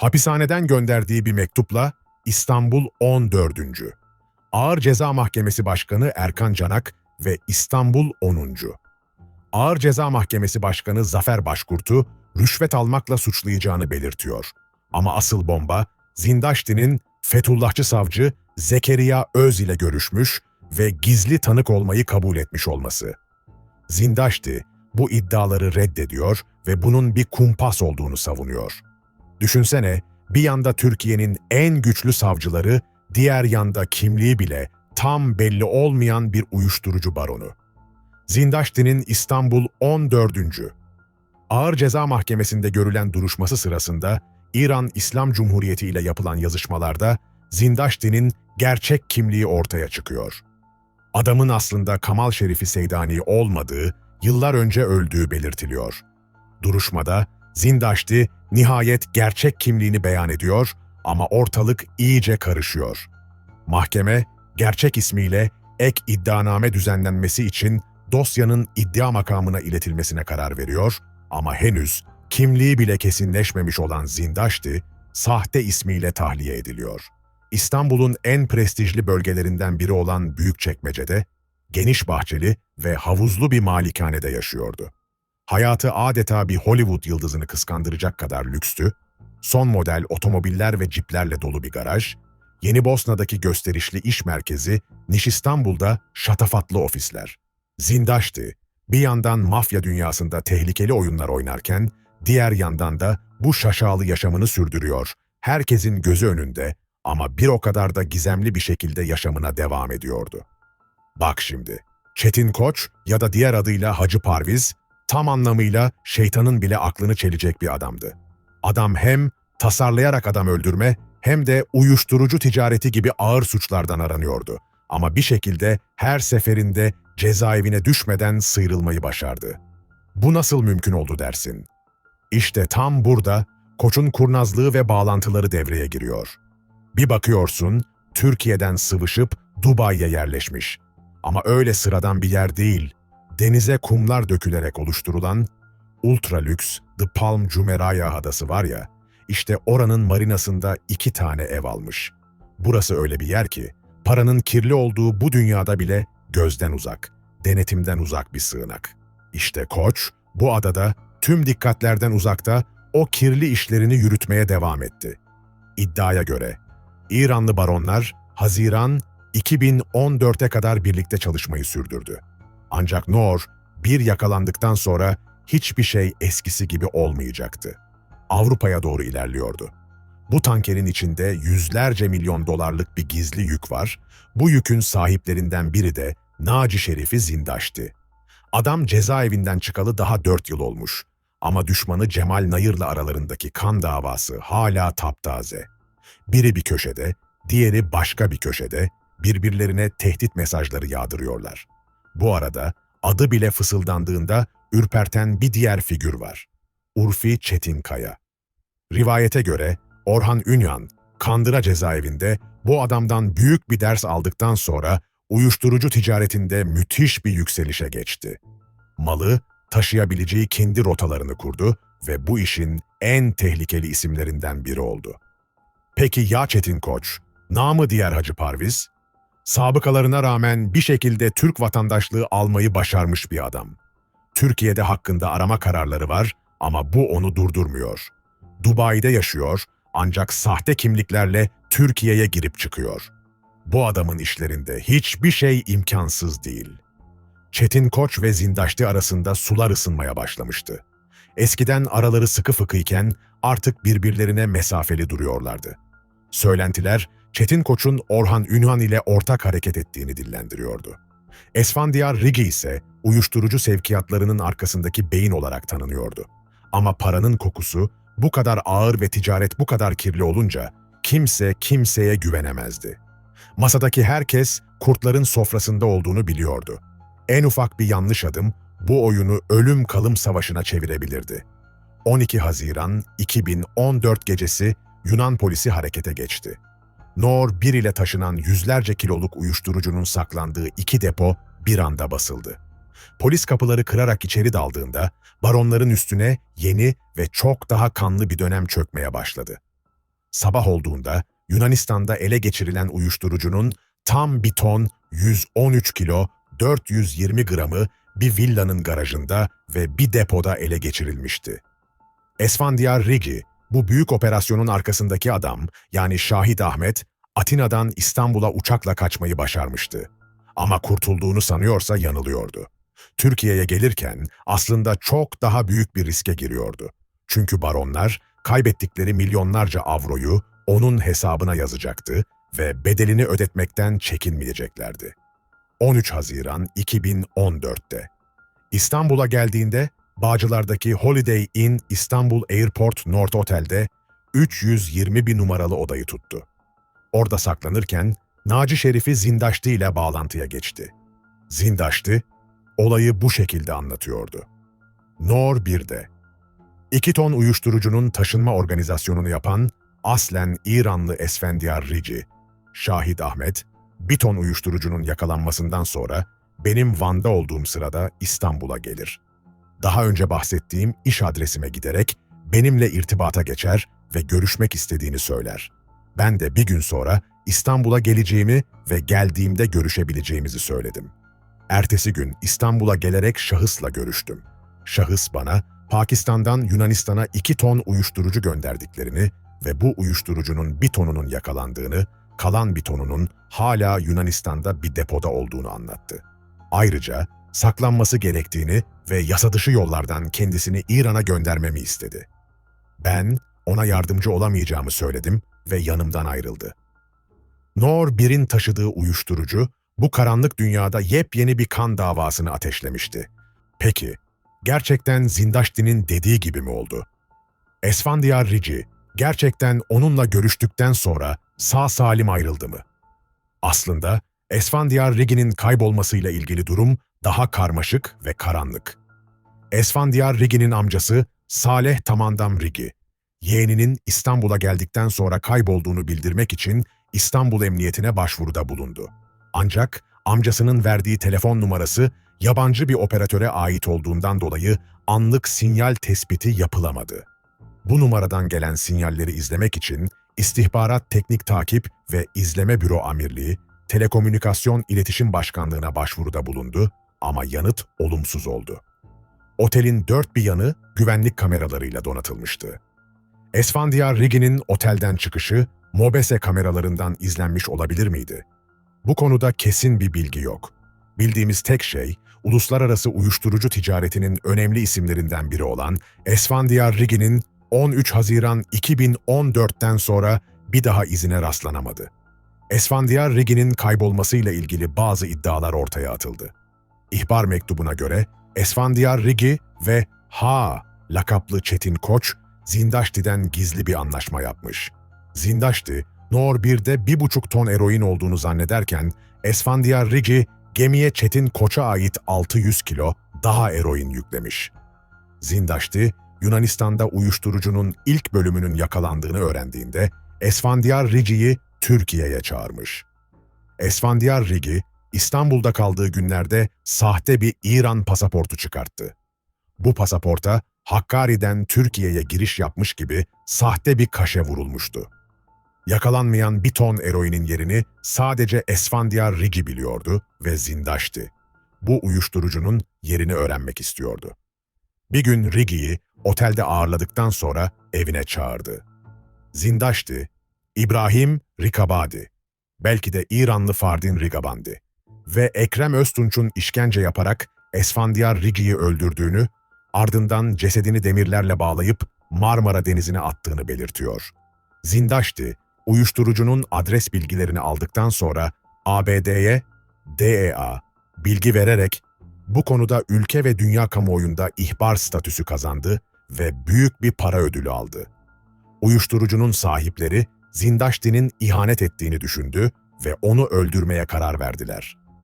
Hapishaneden gönderdiği bir mektupla İstanbul 14. Ağır Ceza Mahkemesi Başkanı Erkan Canak ve İstanbul 10. Ağır Ceza Mahkemesi Başkanı Zafer Başkurt'u rüşvet almakla suçlayacağını belirtiyor. Ama asıl bomba Zindaşti'nin Fethullahçı savcı Zekeriya Öz ile görüşmüş ve gizli tanık olmayı kabul etmiş olması. Zindaşti bu iddiaları reddediyor ve bunun bir kumpas olduğunu savunuyor. Düşünsene, bir yanda Türkiye'nin en güçlü savcıları, diğer yanda kimliği bile tam belli olmayan bir uyuşturucu baronu. Zindaşti'nin İstanbul 14. Ağır Ceza Mahkemesi'nde görülen duruşması sırasında İran İslam Cumhuriyeti ile yapılan yazışmalarda Zindaşti'nin gerçek kimliği ortaya çıkıyor. Adamın aslında Kamal Şerifi Seydani olmadığı, yıllar önce öldüğü belirtiliyor. Duruşmada Zindaşti nihayet gerçek kimliğini beyan ediyor ama ortalık iyice karışıyor. Mahkeme, gerçek ismiyle ek iddianame düzenlenmesi için dosyanın iddia makamına iletilmesine karar veriyor ama henüz kimliği bile kesinleşmemiş olan Zindaşti, sahte ismiyle tahliye ediliyor. İstanbul'un en prestijli bölgelerinden biri olan Büyükçekmece'de, geniş bahçeli ve havuzlu bir malikanede yaşıyordu. Hayatı adeta bir Hollywood yıldızını kıskandıracak kadar lükstü, son model otomobiller ve ciplerle dolu bir garaj, Yeni Bosna'daki gösterişli iş merkezi, Niş İstanbul'da şatafatlı ofisler. Zindaşti, bir yandan mafya dünyasında tehlikeli oyunlar oynarken, diğer yandan da bu şaşalı yaşamını sürdürüyor. Herkesin gözü önünde ama bir o kadar da gizemli bir şekilde yaşamına devam ediyordu. Bak şimdi, Çetin Koç ya da diğer adıyla Hacı Parviz, tam anlamıyla şeytanın bile aklını çelecek bir adamdı. Adam hem tasarlayarak adam öldürme hem de uyuşturucu ticareti gibi ağır suçlardan aranıyordu. Ama bir şekilde her seferinde cezaevine düşmeden sıyrılmayı başardı. Bu nasıl mümkün oldu dersin? İşte tam burada Koç'un kurnazlığı ve bağlantıları devreye giriyor. Bir bakıyorsun, Türkiye'den sıvışıp Dubai'ye yerleşmiş. Ama öyle sıradan bir yer değil. Denize kumlar dökülerek oluşturulan ultra lüks The Palm Jumeirah adası var ya, işte oranın marinasında iki tane ev almış. Burası öyle bir yer ki, paranın kirli olduğu bu dünyada bile gözden uzak, denetimden uzak bir sığınak. İşte Koç, bu adada tüm dikkatlerden uzakta o kirli işlerini yürütmeye devam etti. İddiaya göre İranlı baronlar Haziran 2014'e kadar birlikte çalışmayı sürdürdü. Ancak Noor bir yakalandıktan sonra hiçbir şey eskisi gibi olmayacaktı. Avrupa'ya doğru ilerliyordu. Bu tankerin içinde yüzlerce milyon dolarlık bir gizli yük var. Bu yükün sahiplerinden biri de Naci Şerif'i Zindaş'tı. Adam cezaevinden çıkalı daha dört yıl olmuş. Ama düşmanı Cemal Nayır'la aralarındaki kan davası hala taptaze. Biri bir köşede, diğeri başka bir köşede birbirlerine tehdit mesajları yağdırıyorlar. Bu arada adı bile fısıldandığında ürperten bir diğer figür var. Urfi Çetinkaya. Rivayete göre Orhan Ünyan, Kandıra cezaevinde bu adamdan büyük bir ders aldıktan sonra uyuşturucu ticaretinde müthiş bir yükselişe geçti. Malı, taşıyabileceği kendi rotalarını kurdu ve bu işin en tehlikeli isimlerinden biri oldu. Peki ya Çetin Koç, namı diğer Hacı Parviz? Sabıkalarına rağmen bir şekilde Türk vatandaşlığı almayı başarmış bir adam. Türkiye'de hakkında arama kararları var ama bu onu durdurmuyor. Dubai'de yaşıyor ancak sahte kimliklerle Türkiye'ye girip çıkıyor. Bu adamın işlerinde hiçbir şey imkansız değil. Çetin Koç ve Zindaşti arasında sular ısınmaya başlamıştı. Eskiden araları sıkı fıkıyken artık birbirlerine mesafeli duruyorlardı. Söylentiler Çetin Koç'un Orhan Ünhan ile ortak hareket ettiğini dillendiriyordu. Esfandiyar Rigi ise uyuşturucu sevkiyatlarının arkasındaki beyin olarak tanınıyordu. Ama paranın kokusu bu kadar ağır ve ticaret bu kadar kirli olunca kimse kimseye güvenemezdi. Masadaki herkes kurtların sofrasında olduğunu biliyordu. En ufak bir yanlış adım bu oyunu ölüm kalım savaşına çevirebilirdi. 12 Haziran 2014 gecesi Yunan polisi harekete geçti. Nor 1 ile taşınan yüzlerce kiloluk uyuşturucunun saklandığı iki depo bir anda basıldı. Polis kapıları kırarak içeri daldığında baronların üstüne yeni ve çok daha kanlı bir dönem çökmeye başladı. sabah olduğunda Yunanistan'da ele geçirilen uyuşturucunun tam bir ton 113 kilo 420 gramı bir villanın garajında ve bir depoda ele geçirilmişti. Esfandiar Rigi, bu büyük operasyonun arkasındaki adam, yani Şahit Ahmet, Atina'dan İstanbul'a uçakla kaçmayı başarmıştı. Ama kurtulduğunu sanıyorsa yanılıyordu. Türkiye'ye gelirken aslında çok daha büyük bir riske giriyordu. Çünkü baronlar kaybettikleri milyonlarca avroyu onun hesabına yazacaktı ve bedelini ödetmekten çekinmeyeceklerdi. 13 Haziran 2014'te İstanbul'a geldiğinde Bağcılar'daki Holiday Inn İstanbul Airport North Otel'de 320 bir numaralı odayı tuttu. Orada saklanırken Naci Şerif'i Zindaşti ile bağlantıya geçti. Zindaşti, olayı bu şekilde anlatıyordu. Nor 1'de. İki ton uyuşturucunun taşınma organizasyonunu yapan aslen İranlı Esfendiyar Rici, Şahit Ahmet, bir ton uyuşturucunun yakalanmasından sonra benim Van'da olduğum sırada İstanbul'a gelir. Daha önce bahsettiğim iş adresime giderek benimle irtibata geçer ve görüşmek istediğini söyler. Ben de bir gün sonra İstanbul'a geleceğimi ve geldiğimde görüşebileceğimizi söyledim. Ertesi gün İstanbul'a gelerek şahısla görüştüm. Şahıs bana Pakistan'dan Yunanistan'a iki ton uyuşturucu gönderdiklerini ve bu uyuşturucunun bir tonunun yakalandığını, kalan bir tonunun hala Yunanistan'da bir depoda olduğunu anlattı. Ayrıca saklanması gerektiğini ve yasadışı yollardan kendisini İran'a göndermemi istedi. Ben ona yardımcı olamayacağımı söyledim ve yanımdan ayrıldı. Nor 1'in taşıdığı uyuşturucu bu karanlık dünyada yepyeni bir kan davasını ateşlemişti. Peki, gerçekten Zindaşti'nin dediği gibi mi oldu? Esfandiyar Rici gerçekten onunla görüştükten sonra sağ salim ayrıldı mı? Aslında Esfandiyar Rigi'nin kaybolmasıyla ilgili durum daha karmaşık ve karanlık. Esfandiyar Rigi'nin amcası Saleh Tamandam Rigi, yeğeninin İstanbul'a geldikten sonra kaybolduğunu bildirmek için İstanbul Emniyetine başvuruda bulundu. Ancak amcasının verdiği telefon numarası yabancı bir operatöre ait olduğundan dolayı anlık sinyal tespiti yapılamadı. Bu numaradan gelen sinyalleri izlemek için İstihbarat Teknik Takip ve İzleme Büro Amirliği, Telekomünikasyon İletişim Başkanlığı'na başvuruda bulundu ama yanıt olumsuz oldu. Otelin dört bir yanı güvenlik kameralarıyla donatılmıştı. Esfandiyar Rigi'nin otelden çıkışı Mobese kameralarından izlenmiş olabilir miydi? Bu konuda kesin bir bilgi yok. Bildiğimiz tek şey, uluslararası uyuşturucu ticaretinin önemli isimlerinden biri olan Esfandiyar Rigi'nin 13 Haziran 2014'ten sonra bir daha izine rastlanamadı. Esfandiyar Rigi'nin kaybolmasıyla ilgili bazı iddialar ortaya atıldı. İhbar mektubuna göre Esfandiyar Rigi ve Ha lakaplı Çetin Koç, Zindaşti'den gizli bir anlaşma yapmış. Zindaşti, Nor 1'de bir buçuk ton eroin olduğunu zannederken, Esfandiyar Rigi, gemiye Çetin Koç'a ait 600 kilo daha eroin yüklemiş. Zindaşti, Yunanistan'da uyuşturucunun ilk bölümünün yakalandığını öğrendiğinde, Esfandiyar Rigi'yi Türkiye'ye çağırmış. Esfandiyar Rigi, İstanbul'da kaldığı günlerde sahte bir İran pasaportu çıkarttı. Bu pasaporta Hakkari'den Türkiye'ye giriş yapmış gibi sahte bir kaşe vurulmuştu. Yakalanmayan bir ton eroinin yerini sadece Esfandiyar Rigi biliyordu ve zindaştı. Bu uyuşturucunun yerini öğrenmek istiyordu. Bir gün Rigi'yi otelde ağırladıktan sonra evine çağırdı. Zindaştı, İbrahim Rikabadi, belki de İranlı Fardin Rigabandi ve Ekrem Öztunç'un işkence yaparak Esfandiyar Rigi'yi öldürdüğünü, ardından cesedini demirlerle bağlayıp Marmara Denizi'ne attığını belirtiyor. Zindaşti, uyuşturucunun adres bilgilerini aldıktan sonra ABD'ye DEA bilgi vererek bu konuda ülke ve dünya kamuoyunda ihbar statüsü kazandı ve büyük bir para ödülü aldı. Uyuşturucunun sahipleri Zindaşti'nin ihanet ettiğini düşündü ve onu öldürmeye karar verdiler.